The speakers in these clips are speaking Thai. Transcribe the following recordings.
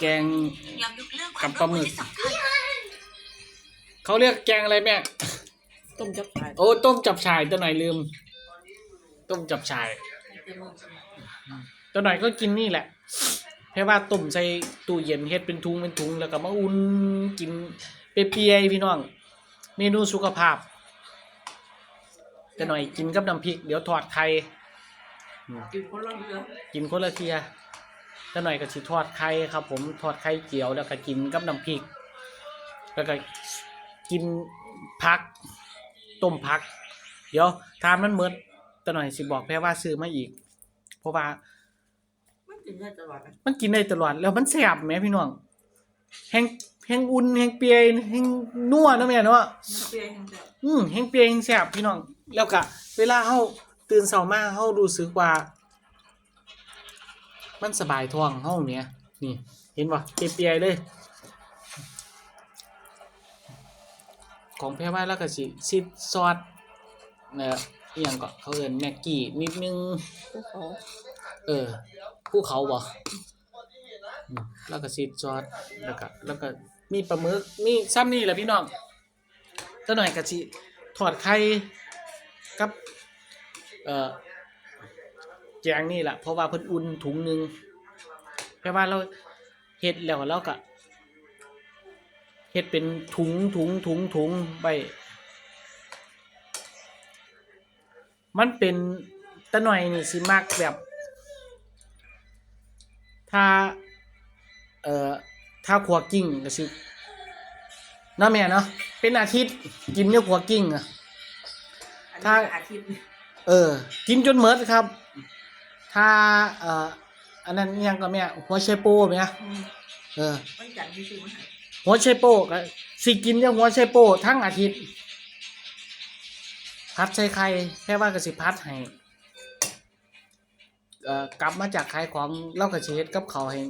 แกงถึงยอมยกเลิกคกัวาบมปลาร่วมหมึมือกที่สำคัญเขาเรียกแกงอะไรแม่ ต้มจับฉ่ายโอ้ต้มจับฉ่ายตัวหน่อยลืม ต้มจับฉ่าย ตัวหน่อยก็กินนี่แหละแค่ว่าต้มใส่ตู้เย็นเฮ็ดเป็นทุงเป็นทุงแล้วก็มาอุ่นกินเปรียๆพี่น้อง เมนูสุขภาพตัวหน่อยกินกับน้ำพริก เดี๋ยวทอดไข่ กินคนละเรือกินคนละเทีย ตัวหน่อยก็สิทอดไข่ครับ ผมทอดไข่เจียวแล้วก็กินกับน้ำพริก แล้วก็กินพักต้มพัก เดี๋ยวทานมันเมิดตัวหน่อยสิบอกแพ่ว่าซื้อมาอีก เพราะว่า มันกินได้ตลอดนะมันกินได้ตลอดแล้วมันแซ่บแหมพี่น้องแห้งแห้งอุ่นแห้งเปียแห้งนัวเนาะแม่เนาะมันเปรี้ยวแห้งแบบอืมแห้งเปียแห้งแซ่บพี่น้อง แล้วก็เวลาเฮาตื่นเช้ามาเฮารู้สึกว่า มันสบายท้องเฮาเนี่ยนี่ เห็นบ่เปียๆเลย ของแพ้ว่าแล้วก็สิซิดซอสเอ่ออหยังก็เขาเอิ้นแม็กกี้นิดนึงพวกเขาเออภูเขาบ่อืมแล้วก็ซีดซอสแล้วก็แล้วก็มีปลาหมึกมีซ้ำนี่แหละพี่น้องถ้าหน่อยก็สิทอดไข่กับ เอ่อ แกงนี่แหละเพราะว่าเพิ่นอุ่นถุงหนึงแปลว่าเราเฮ็ดแล้วเราก็เฮ็ดเป็นถุงถุงถุงถุงไปมันเป็นตะหน่อยนี่สิมักแบบ ถ้า เอ่อถ้าขัวกิ้งก็สิเนาะแม่เนาะเป็นอาทิตย์กินเนี่ยขัวกิ้งอะอันถ้านี้อาทิตย์ เออ กินจนเมิดครับ ถ้าเอ่ออันนั้นอิหยังก็แม่หัวไชโป้แม่อืมเออมันจันทร์ที่ซื้อมาให้หัวไชโป้ก็สิกินเนี่ยหัวไชโป้ทั้งอาทิตย์ พัดใส่ไข่แค่ว่าก็สิพัดให้เอ่อกลับมาจากขายของเราก็สิเฮ็ดกับเขาวให้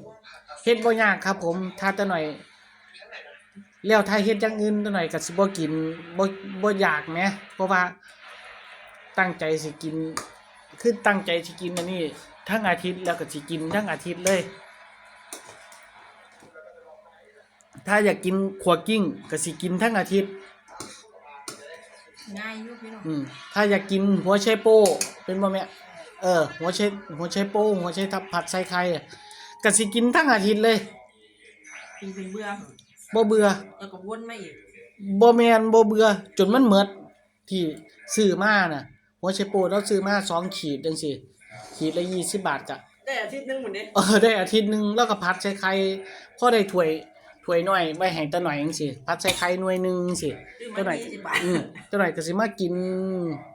เฮ็ดบ่ยากครับ ผมถ้าแต่หน่อยแล้วถ้าเฮ็ดอย่างอื่นแต่หน่อยก็สิบ่กินบ่บ่อยากแหมเพราะว่าตั้งใจสิกิน คือตั้งใจสิกินอันนี้ทั้งอาทิตย์แล้วก็สิกินทั้งอาทิตย์เลย ถ้าอยากกินขัวกิ้งก็สิกินทั้งอาทิตย์ ง่ายอยุพี่น้องอืมถ้าอยากกินหัวไชโป้เป็นบ่แม่เออ หัวไชหัวไชโป้หัวไชทับผัดใส่ไข่อะก็สิกินทั้งอาทิตย์เลยกินเป็นเบื่อบ่เบื่อแล้วก็วนมาอีกบ่แม่นบ่เบื่อจนมันหมดที่ซื้อมาน่ะ หัวไชโป้เราซื้อมาสองขีดจังซี่ขีดละ20บาทกะได้อาทิตย์หนึงหมดเนี่ยเออได้อาทิตย์หนึงแล้วก็ผัดใส่ไข่พอได้ถ้วยถ้วยน้อยไว้ให้ตาหน่อยจังซี่ผัดใส่ไข่หน่วยหนึงจังซี่ซื้อตัวไหนมายี่สิบบาทอืมตัวไหนก็สิมากิน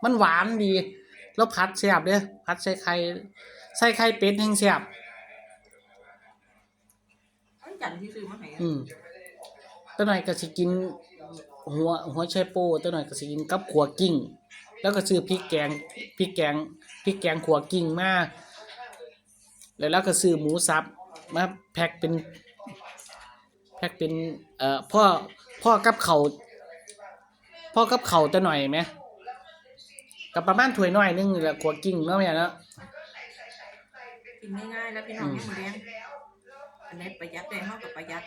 มันหวานดี แล้วผัดแซ่บเด้อผัดใส่ไข่ใส่ไข่เป็ดแห้งแซ่บมันจันทร์ที่ซื้อมาให้อืมตัวไหนก็สิกิน หัวหัวไชโป้ตัวไหนก็สิกินกับขัวกิ้ง แล้วก็ซื้อพริกแกงพริกแกงพริกแกงขัวกิ้งมาแล้วเราก็ซื้อหมูสับมาแพ็คเป็นแพ็คเป็นเอ่อพ่อพ่อกับเขาวพ่อกับเขาวตัวหน่อยไหมกับประมาณถ้วยน้อยนึงนี่แหละขัวกิ้งเนาะแม่เนาะกินง่ายๆแล้วพี่น้องอืมนี่หมดเลี้ยงอันไหนประหยัดได้เท่ากับประหยัด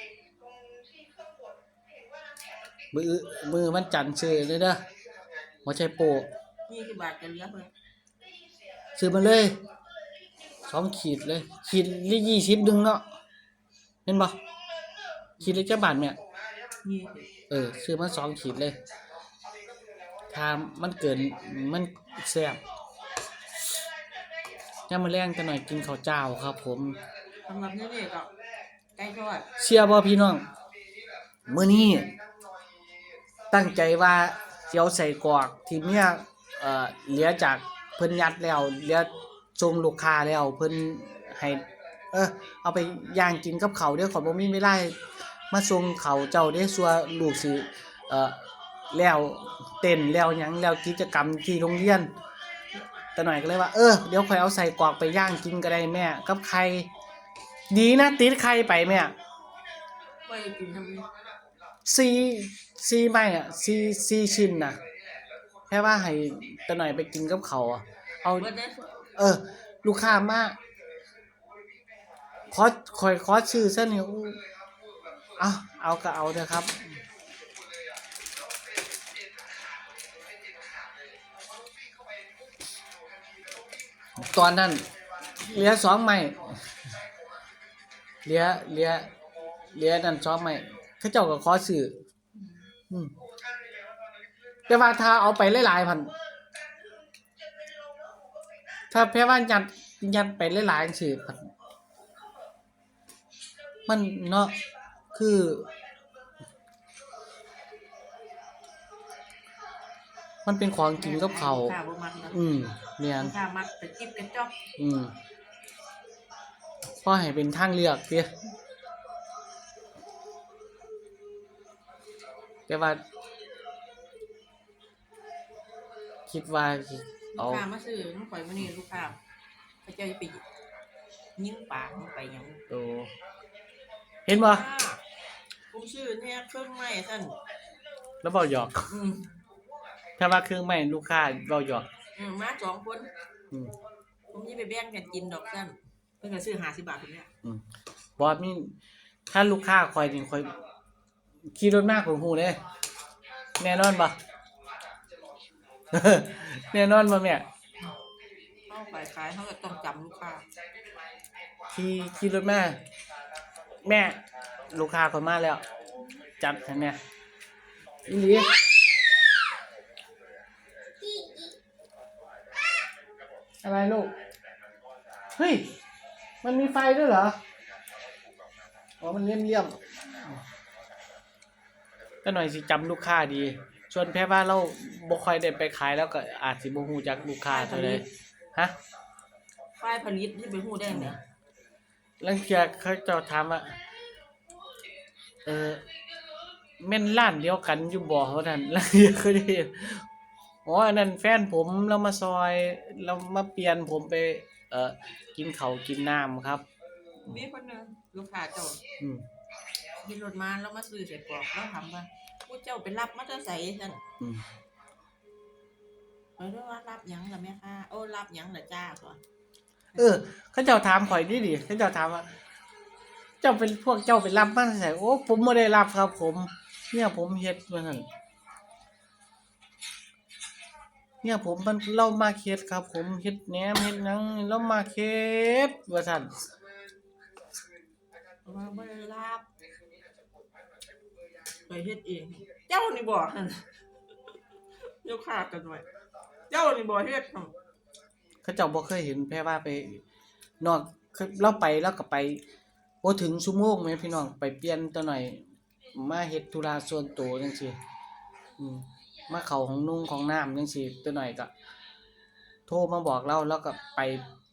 มือมือมันจันทร์ซื้อเลยเด้อ หัวไชโป้ยี่สิบบาทจะเหลือเพิ่นซื้อมาเลยสองขีดเลย ขีดละยี่สิบดึงเนาะเห็นปะขีดละเจ้าบาทเนี่ยยี่สิบเออซื้อมาสองขีดเลยถ้ามันเกินมันแซ่บย่ามาแรงกันหน่อยกินข้าวเจ้าครับ ผมสำหรับนี่นี่ก็ไก่ทอดเชียร์บ่พี่น้องมื้อนี้ตั้งใจว่า สิเอาใส่กรอกที่เมียเอ่อเหลือจากเพิ่นยัดแล้วเหลือส่งลูกค้าแล้วเพิ่นให้เออเอาไปย่างกินกับเขาเด้อขอบ่มีเวลามาส่งเขาเจ้าได้สัวลูกสิเอ่อแล้วเต้นแล้วหยังแล้วกิจกรรมที่โรงเรียนแต่หน่อยก็เลยว่าเออเดี๋ยวค่อยเอาใส่กรอกไปย่างกินก็ได้แม่กับไข่ดีนะติดไข่ไปแม่ไม่ได้กินทำไม ซีซีไม่อะซีซีชินนะแค่ว่าให้แต่หน่อยไปกินกับเขาอะเอาเออ ลูกค้ามาขอสคอยขอสชื่อซะเนี่ยอู้เอาเอาก็เอาเถอะครับตอนนั้นเหลือสองไม้เหลือเหลือเหลือนั่นสองไม้ เขาเจ้าก็ขอซื้ออืมแต่ว่าถ้าเอาไปหลายๆพัน ถ้าแพ้ว่ายัดยัดไปหลายๆสิพันมันเนาะคือ มันเป็นของกินกับเขาวข้าวบ่มักนะอืมเนียนข้าวมักไปจิ้มกันจ๊อกอืมพอให้เป็นทางเลือกเดีย แต่ว่า คิดว่าสิลูเอากค้ามาซื้อน้องข่อยมื้อนี้ลูกค้าเขาเจะไปยิงปากมันไปหยังโตเห็นบ่ผมซื้อเนี่ยเครื่องไม้ท่านแล้วเบาหยอก อืมถ้าว่าเครื่องไม่ลูกค้าเบาหยอก อืมมาสองคนอืม ผมจะไปแบ่งกันกินดอกท่านเพิ่นก็ซื้อ50บาทคนเนี้ยบอสนี่ถ้าลูกค้าคอยนี่คอย ขี่รถมากของหูเลยแน่นอนปะแน่นอนปะแม่เข้าไปขายเขาก็ต้องจำลูกค้าขี่ขี่รถมาแม่ ลูกค้าคนมาแล้ว จัดให้แม่อีหลีอะไรลูก เฮ้ย มันมีไฟด้วยเหรอ อ๋อ มันเลี่ยมเลี่ยมๆ ก็หน่อยสิจำลูกค้าดีส่วนแพ้ว่าเราบ่ค่อยได้ไปขายแล้วก็อาจสิบ่ฮู้จักลูกค้าเท่าใดฮะฝ่ายผลิตที่ไปฮู้ได้เนี่ยลังเทียเขาเจะถามว่าเออแม่นร้านเดียวกันอยู่บ่เขานั่นลังเทียเขาได้ยินอ๋ออันนั้นแฟนผมเรามาซอยเรามาเปลี่ยนผมไป เอ่อกินเขาวกินน้ำครับมีคนหนึงลูกค้าเจ้าอืมขี่รถมาแล้วมาซื้อใส่กรอกแล้วถามว่า ผู้เจ้าไปรับมาจะใส่ท่านอืม เออว่ารับหยังล่ะแม่ค้าโอ้รับหยังล่ะจ้าก่อนเออเขาเจ้าถามข่อยดิดิเขาเจ้าถามว่า เจ้าเป็นพวกเจ้าเป็นรับมาใส่โอ้ผมไม่ได้รับครับ ผม เนี่ยผมเฮ็ดมาสั่นเนี่ยผมมันเล่ามาเฮ็ดครับ ผมเฮ็ดแหนมเฮ็ดหยังเล่ามาเฮ็ดว่าสั่นว่าบ่ได้รับ ไปเฮ็ดเอง เจ้านี่บอกหั่นลูกค้ากันไว้เจ้านี่บ่เฮ็ดหั่นเขาเจ้าบ่เคยเห็นแพ่ว่าไป นอกคือเราไปแล้วก็ไปบ่ถึงชั่วโมงแม่พี่น้องไปเปลี่ยนตัวหน่อย มาเฮ็ดธุระส่วนตัวจังซี่อืมมาเข้าของนุ่งของน้ำจังซี่ตัวหน่อยก็ โทรมาบอกเราแล้วก็ไป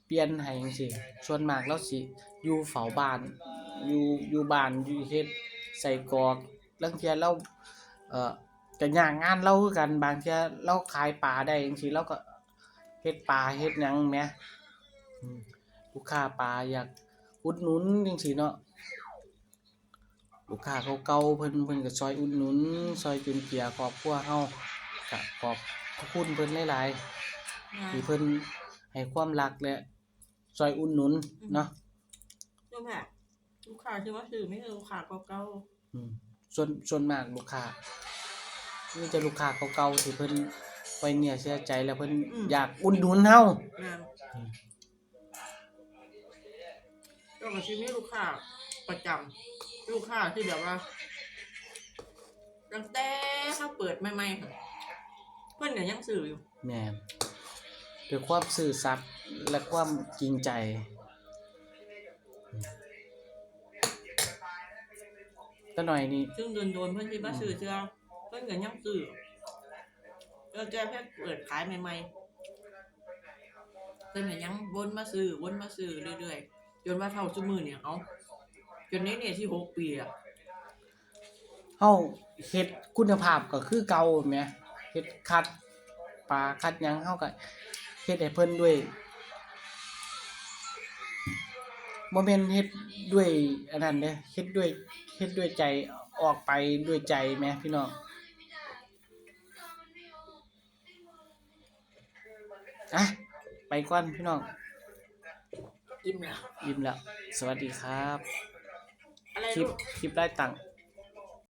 เปลี่ยนให้จังซี่ส่วนมากเราสิอยู่เฝ้าบ้าน อยู่อยู่บ้านอยู่เฮ็ดใส่กรอก ลางเที่ยเราเอ่อก็ย่างงานเราคือกันบางเที่ยเราขายปลาได้จังซี่เราก็เฮ็ดปลาเฮ็ดหยังแหมอืมลูกค้าปลาอยากอุดหนุนจังซี่เนาะลูกค้าเก่าๆเพิ่นเพิ่นก็ซอยอุดหนุนซอยจุนเจือครอบครัวเฮาก็ขอบพระคุณเพิ่นหลายๆที่เพิ่นให้ความรักและซอยอุ่นหนุนเนาะลูกค้าลูกค้าที่ว่าซื้อไม่ใช่ลูกค้าเก่าอืม ส่วนส่วนมากลูกค้ามีแต่ลูกค้าเก่าๆที่เพิ่นไว้เนี่ยเสียใจแล้วเพิ่นอยากอุ่นหนุนเฮาๆนั่นก็ก็สิมีลูกค้าประจำลูกค้าที่แบบว่าตั้งแต่เขาเปิดใหม่ๆค่ะเพิ่นก็ยังซื้ออยู่ แม่นด้วยความซื่อสัตย์และความจริงใจ ตะหน่อยนี่ซึ่งโดนโดนๆเพื่อนที่มาซื้อเชื่อเพื่อนก็ยังซื้อเออแกแค่เปิดขายใหม่ๆเพื่อนก็ยังวนมาซื้อวนมาซื้อเรื่อยๆจนว่าเท่าชั่วมือเนี่ยเอาจนนี้เนี่ยที่หกปีอะเฮาเฮ็ดคุณภาพก็คือเก่าแหมเฮ็ดคัดปลาคัดหยังเฮาก็เฮ็ดให้เพิ่นด้วย บ่แม่นเฮ็ดด้วยอันนั้นเด้เฮ็ดด้วยเฮ็ดด้วยใจออกไปด้วยใจแหมพี่น้องอะไปก่อนพี่น้องอิ่มแล้ว ยิ้มแล้ว สวัสดีครับ อะไรคลิปลูกคลิปได้ตังค์